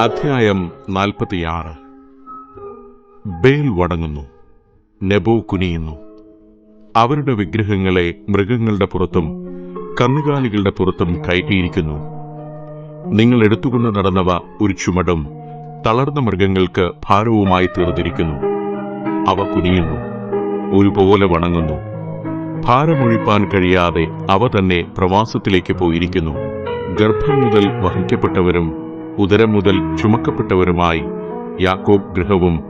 അധ്യായം നാൽപ്പത്തിയാറ്. ബേൽ വടങ്ങുന്നു നെബോ കുനിയുന്നു. അവരുടെ വിഗ്രഹങ്ങളെ മൃഗങ്ങളുടെ പുറത്തും കന്നുകാലികളുടെ പുറത്തും കയറ്റിയിരിക്കുന്നു. നിങ്ങൾ എടുത്തുകൊണ്ട് നടന്നവ ഒരു ചുമടും തളർന്ന മൃഗങ്ങൾക്ക് ഭാരവുമായി തീർന്നിരിക്കുന്നു. അവ കുനിയുന്നു ഒരുപോലെ വണങ്ങുന്നു. ഭാരമൊഴിപ്പാൻ കഴിയാതെ അവ തന്നെ പ്രവാസത്തിലേക്ക് പോയിരിക്കുന്നു. ഗർഭം മുതൽ വഹിക്കപ്പെട്ടവരും ഉദരം മുതൽ ചുമക്കപ്പെട്ടവരുമായി യാക്കോബ് ഗൃഹവും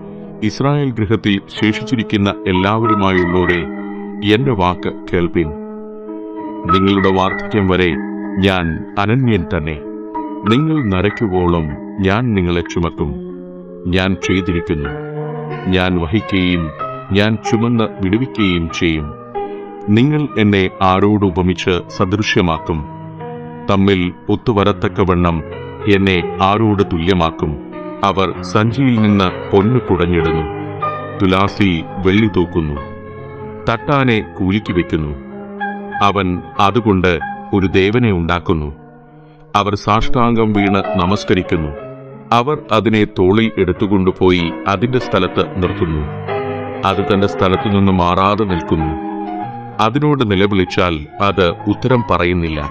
ഇസ്രായേൽ ഗൃഹത്തിൽ ശേഷിച്ചിരിക്കുന്ന എല്ലാവരുമായുള്ളവരെ എന്റെ വാക്ക് കേൾപ്പിൻ. നിങ്ങളുടെ വാർദ്ധക്യം വരെ ഞാൻ അനന്യൻ തന്നെ. നിങ്ങൾ നരയ്ക്കുവോളം ഞാൻ നിങ്ങളെ ചുമക്കും ഞാൻ ചെയ്തിരിക്കുന്നു. ഞാൻ വഹിക്കുകയും ഞാൻ ചുമന്ന് വിടുവിക്കുകയും ചെയ്യും. നിങ്ങൾ എന്നെ ആരോടുപമിച്ച് സദൃശ്യമാക്കും. തമ്മിൽ ഒത്തുവരത്തക്കവണ്ണം എന്നെ ആരോട് തുല്യമാക്കും? അവർ സഞ്ചിയിൽ നിന്ന് പൊന്നു കുടഞ്ഞിടുന്നു. തുലാസി വെള്ളി തൂക്കുന്നു. തട്ടാനെ കൂലിക്ക് വെക്കുന്നു. അവൻ അതുകൊണ്ട് ഒരു ദേവനെ ഉണ്ടാക്കുന്നു. അവർ സാഷ്ടാംഗം വീണ് നമസ്കരിക്കുന്നു. അവർ അതിനെ തോളിൽ എടുത്തുകൊണ്ടുപോയി അതിന്റെ സ്ഥലത്ത് നിർത്തുന്നു. അത് തന്റെ സ്ഥലത്തു നിന്ന് മാറാതെ നിൽക്കുന്നു. അതിനോട് നിലവിളിച്ചാൽ അത് ഉത്തരം പറയുന്നില്ല.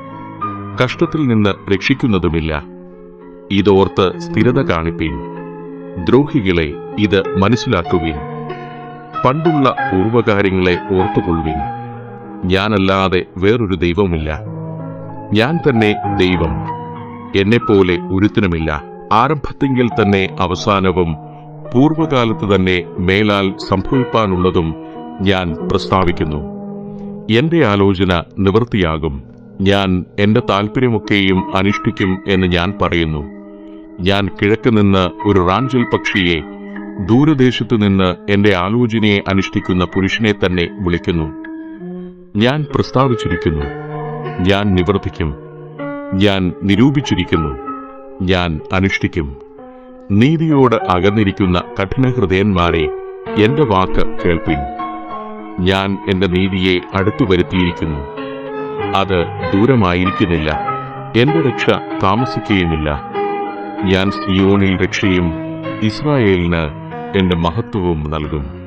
കഷ്ടത്തിൽ നിന്ന് രക്ഷിക്കുന്നതുമില്ല. ഇതോർത്ത് സ്ഥിരത കാണിപ്പീൻ. ദ്രോഹികളെ ഇത് മനസ്സിലാക്കുവിൻ. പണ്ടുള്ള പൂർവകാര്യങ്ങളെ ഓർത്തുകൊള്ളുവിൻ. ഞാനല്ലാതെ വേറൊരു ദൈവമില്ല ഞാൻ തന്നെ ദൈവം. എന്നെപ്പോലെ ഒരുത്തിനുമില്ല. ആരംഭത്തിങ്കിൽ തന്നെ അവസാനവും പൂർവകാലത്ത് തന്നെ മേലാൽ സംഭവിപ്പാനുള്ളതും ഞാൻ പ്രസ്താവിക്കുന്നു. എന്റെ ആലോചന നിവൃത്തിയാകും. ഞാൻ എന്റെ താല്പര്യമൊക്കെയും അനുഷ്ഠിക്കും എന്ന് ഞാൻ പറയുന്നു. ഞാൻ കിഴക്ക് നിന്ന് ഒരു റാഞ്ചൽ പക്ഷിയെ ദൂരദേശത്തു നിന്ന് എന്റെ ആലോചനയെ അനുഷ്ഠിക്കുന്ന പുരുഷനെ തന്നെ വിളിക്കുന്നു. ഞാൻ പ്രസ്താവിച്ചിരിക്കുന്നു. ഞാൻ നിവർത്തിക്കും. ഞാൻ നിരൂപിച്ചിരിക്കുന്നു. ഞാൻ അനുഷ്ഠിക്കും. നീതിയോട് അകന്നിരിക്കുന്ന കഠിനഹൃദയന്മാരെ എന്റെ വാക്ക് കേൾപ്പിൻ. ഞാൻ എന്റെ നീതിയെ അടുത്തു വരുത്തിയിരിക്കുന്നു. അത് ദൂരമായിരിക്കുന്നില്ല. എന്റെ രക്ഷ താമസിക്കുകയുമില്ല. ഞാൻ സിയോണിൽ രക്ഷയും ഇസ്രായേലിന് എന്റെ മഹത്വവും നൽകും.